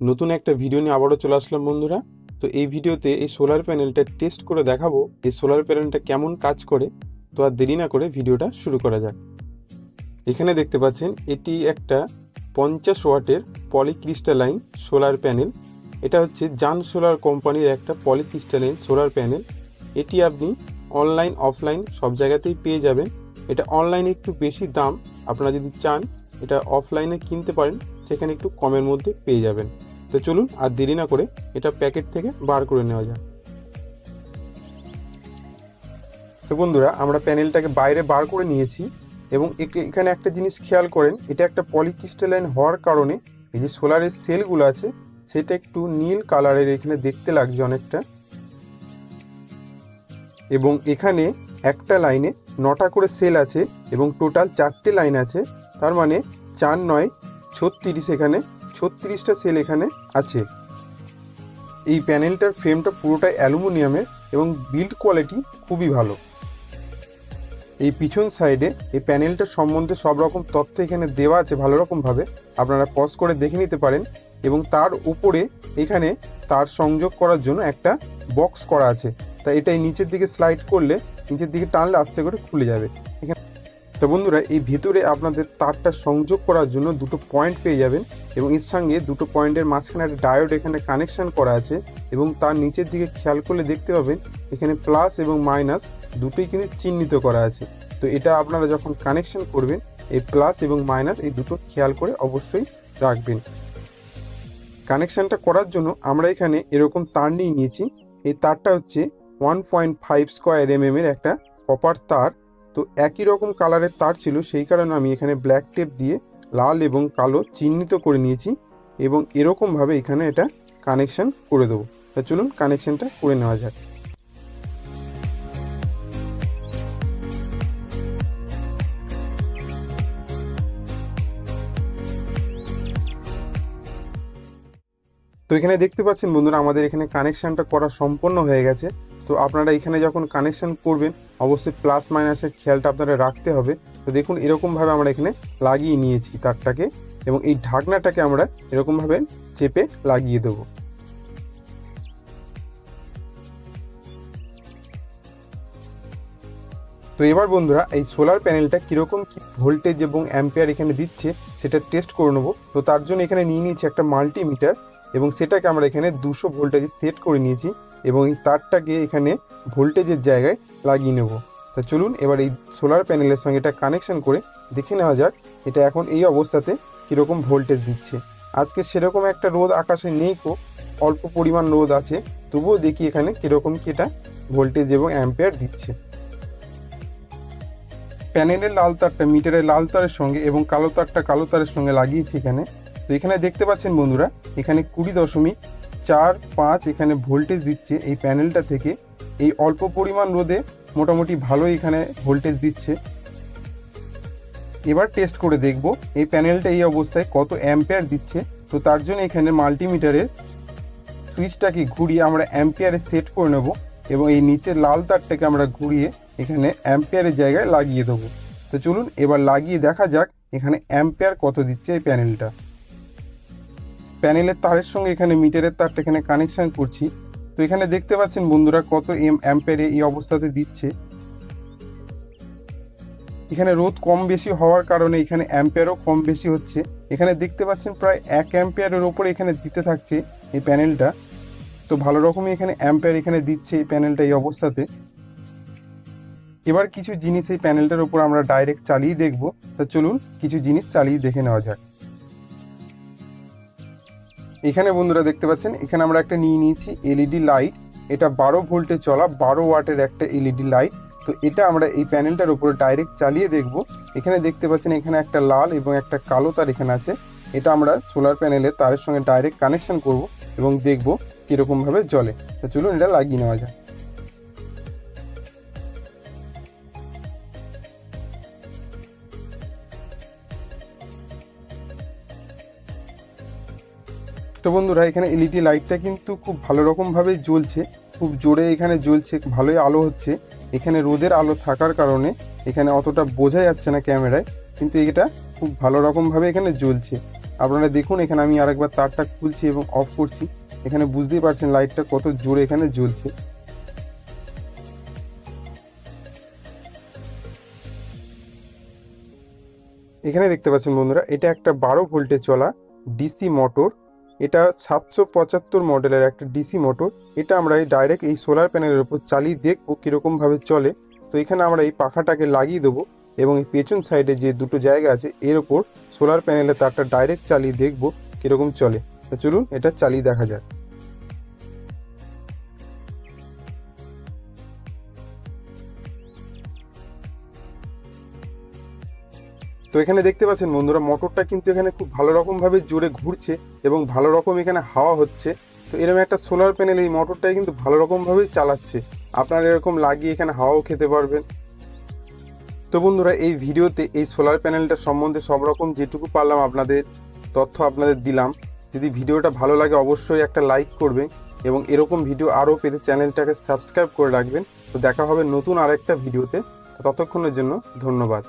নতুন একটা ভিডিও নিয়ে আবারও চলে আসলাম বন্ধুরা। তো এই ভিডিওতে এই সোলার প্যানেলটা টেস্ট করে দেখাবো, এই সোলার প্যানেলটা কেমন কাজ করে। তো আর দেরি না করে ভিডিওটা শুরু করা যাক। এখানে দেখতে পাচ্ছেন, এটি একটা পঞ্চাশ ওয়াটের পলিক্রিস্টালাইন সোলার প্যানেল এটা হচ্ছে জান সোলার কোম্পানির একটা পলিক্রিস্টালাইন সোলার প্যানেল এটি আপনি অনলাইন অফলাইন সব জায়গাতেই পেয়ে যাবেন। এটা অনলাইনে একটু বেশি দাম। আপনারা যদি চান, এটা অফলাইনে কিনতে পারেন। সেখানে একটু কমের মধ্যে পেয়ে যাবেন। তো চলুন আর দেরি না করে এটা প্যাকেট থেকে বার করে নেওয়া যাক। তো বন্ধুরা, আমরা প্যানেলটাকে বাইরে বার করে নিয়েছি এবং এখানে একটা জিনিস খেয়াল করেন, এটা একটা পলিক্রিস্টালাইন হওয়ার কারণে এই যে সোলারের সেলগুলো আছে, সেটা একটু নীল কালারের এখানে দেখতে লাগছে অনেকটা। এবং এখানে একটা লাইনে নটা করে সেল আছে এবং টোটাল চারটে লাইন আছে, তার মানে চার নয় ছত্রিশ এখানে, ছত্রিশটা সেল এখানে আছে। এই প্যানেলটার ফ্রেমটা পুরোটাই অ্যালুমিনিয়ামের এবং বিল্ড কোয়ালিটি খুবই ভালো। এই পিছন সাইডে এই প্যানেলটার সম্বন্ধে সব রকম তথ্য এখানে দেওয়া আছে ভালো রকমভাবে আপনারা পজ করে দেখে নিতে পারেন এবং তার উপরে এখানে তার সংযোগ করার জন্য একটা বক্স করা আছে। তা এটাই নিচের দিকে স্লাইড করলে নিচের দিকে টানলে আস্তে করে খুলে যাবে। এখানে তো বন্ধুরা, এই ভিতরে আপনাদের তারটা সংযোগ করার জন্য দুটো পয়েন্ট পেয়ে যাবেন এবং এর সঙ্গে দুটো পয়েন্টের মাঝখানে একটা ডায়োড এখানে কানেকশান করা আছে এবং তার নিচের দিকে খেয়াল করলে দেখতে পাবেন এখানে প্লাস এবং মাইনাস দুটোই কিন্তু চিহ্নিত করা আছে। তো এটা আপনারা যখন কানেকশান করবেন, এই প্লাস এবং মাইনাস এই দুটো খেয়াল করে অবশ্যই রাখবেন। কানেকশনটা করার জন্য আমরা এখানে এরকম তার নিয়ে নিয়েছি। এই তারটা হচ্ছে one point five square M এর একটা কপার তার। তো একই রকম কালারের তার ছিল, সেই কারণে আমি এখানে ব্ল্যাক টেপ দিয়ে লাল এবং কালো চিহ্নিত করে নিয়েছি এবং এরকমভাবে এখানে এটা কানেকশান করে দেবো। তা চলুন কানেকশানটা করে নেওয়া যাক। তো এখানে দেখতে পাচ্ছেন বন্ধুরা, আমাদের এখানে কানেকশানটা করা সম্পন্ন হয়ে গেছে। তো আপনারা এখানে যখন কানেকশান করবেন, অবশ্যই প্লাস মাইনাসের খেয়ালটা আপনারা রাখতে হবে। তো দেখুন, এরকমভাবে আমরা এখানে লাগিয়ে নিয়েছি তারটাকে এবং এই ঢাকনাটাকে আমরা এরকমভাবে চেপে লাগিয়ে দেবো। তো এবার বন্ধুরা, এই সোলার প্যানেলটা কীরকম কী ভোল্টেজ এবং অ্যাম্পিয়ার এখানে দিচ্ছে, সেটা টেস্ট করে নেব। তো তার জন্য এখানে নিয়ে নিয়েছি একটা মাল্টিমিটার এবং সেটাকে আমরা এখানে দুশো ভোল্টেজে সেট করে নিয়েছি। এবং এই তারটাকে এখানে ভোল্টেজের জায়গায় লাগিয়ে নেব। তা চলুন এবার এই সোলার প্যানেলের সঙ্গে এটা কানেকশন করে দেখে নেওয়া যাক, এটা এখন এই অবস্থাতে কীরকম ভোল্টেজ দিচ্ছে। আজকে সেরকম একটা রোদ আকাশে নেই কো অল্প পরিমাণ রোদ আছে, তবুও দেখি এখানে কীরকম কি এটা ভোল্টেজ এবং অ্যাম্পিয়ার দিচ্ছে। প্যানেলের লাল তারটা মিটারের লাল তারের সঙ্গে এবং কালো তারটা কালো তারের সঙ্গে লাগিয়েছি এখানে। তো এখানে দেখতে পাচ্ছেন বন্ধুরা, এখানে কুড়ি দশমিক চার পাঁচ এখানে ভোল্টেজ দিচ্ছে এই প্যানেলটা থেকে। এই অল্প পরিমাণ রোদে মোটামুটি ভালো এখানে ভোল্টেজ দিচ্ছে। এবার টেস্ট করে দেখব এই প্যানেলটা এই অবস্থায় কত অ্যাম্পিয়ার দিচ্ছে। তো তার জন্য এখানে মাল্টিমিটারের সুইচটাকে ঘুরিয়ে আমরা অ্যাম্পিয়ারে সেট করে নেব এবং এই নিচের লাল তারটাকে আমরা ঘুরিয়ে এখানে অ্যাম্পিয়ারের জায়গায় লাগিয়ে দেবো। তো চলুন এবার লাগিয়ে দেখা যাক এখানে অ্যাম্পিয়ার কত দিচ্ছে এই প্যানেলটা। প্যানেলের তারের সঙ্গে এখানে মিটারের তারটা এখানে কানেকশন করছি। তো এখানে দেখতে পাচ্ছেন বন্ধুরা কত এম, অ্যাম্পিয়ারে এই অবস্থাতে দিচ্ছে। এখানে রোদ কম বেশি হওয়ার কারণে এখানে অ্যাম্পিয়ারও কম বেশি হচ্ছে। এখানে দেখতে পাচ্ছেন প্রায় এক অ্যাম্পিয়ারের ওপরে এখানে দিতে থাকছে এই প্যানেলটা। তো ভালো রকমই এখানে অ্যাম্পিয়ার এখানে দিচ্ছে এই প্যানেলটা এই অবস্থাতে। এবার কিছু জিনিস এই প্যানেলটার উপর আমরা ডাইরেক্ট চালিয়ে দেখব। তা চলুন কিছু জিনিস চালিয়ে দেখে নেওয়া যাক। এখানে বন্ধুরা দেখতে পাচ্ছেন, এখানে আমরা একটা নিয়ে নিয়েছি এলইডি লাইট এটা বারো ভোল্টে চলা, বারো ওয়াটের একটা এলইডি লাইট তো এটা আমরা এই প্যানেলটার উপরে ডাইরেক্ট চালিয়ে দেখব। এখানে দেখতে পাচ্ছেন, এখানে একটা লাল এবং একটা কালো তার এখানে আছে। এটা আমরা সোলার প্যানেলে তারের সঙ্গে ডাইরেক্ট কানেকশন করব এবং দেখব কীরকমভাবে জলে তো চলুন এটা লাগিয়ে নেওয়া যায় তো বন্ধুরা, এখানে এলইডি লাইটটা কিন্তু খুব ভালো রকমভাবে জ্বলছে। খুব জোরে এখানে জ্বলছে ভালোই আলো হচ্ছে। এখানে রোদের আলো থাকার কারণে এখানে অতটা বোঝা যাচ্ছে না ক্যামেরায়, কিন্তু এটা খুব ভালো রকমভাবে এখানে জ্বলছে। আপনারা দেখুন, এখানে আমি আরেকবার তারটা খুলছি এবং অফ করছি। এখানে বুঝতেই পারছেন লাইটটা কত জোরে এখানে জ্বলছে। এখানে দেখতে পাচ্ছেন বন্ধুরা, এটা একটা বারো ভোল্টে চলা ডিসি মোটর এটা সাতশো পঁচাত্তর মডেলের একটা ডিসি মোটর। এটা আমরা এই ডাইরেক্ট এই সোলার প্যানেলের উপর চালিয়ে দেখব কীরকমভাবে চলে। তো এখানে আমরা এই পাখাটাকে লাগিয়ে দেবো এবং এই পেছন সাইডে যে দুটো জায়গা আছে, এর ওপর সোলার প্যানেলে তারটা ডাইরেক্ট চালিয়ে দেখব কীরকম চলে। তো চলুন এটা চালিয়ে দেখা যাক। তো এখানে দেখতে পাচ্ছেন বন্ধুরা, মোটরটা কিন্তু এখানে খুব ভালো রকমভাবে জোরে ঘুরছে এবং ভালো রকম এখানে হাওয়া হচ্ছে। তো এরকম একটা সোলার প্যানেল এই মোটরটাই কিন্তু ভালো রকমভাবেই চালাচ্ছে। আপনারা এরকম লাগিয়ে এখানে হাওয়াও খেতে পারবেন। তো বন্ধুরা, এই ভিডিওতে এই সোলার প্যানেলটা সম্বন্ধে সব রকম যেটুকু পারলাম আপনাদের তথ্য আপনাদের দিলাম। যদি ভিডিওটা ভালো লাগে, অবশ্যই একটা লাইক করবেন এবং এরকম ভিডিও আরও পেতে চ্যানেলটাকে সাবস্ক্রাইব করে রাখবেন। তো দেখা হবে নতুন আরেকটা ভিডিওতে। ততক্ষণের জন্য ধন্যবাদ।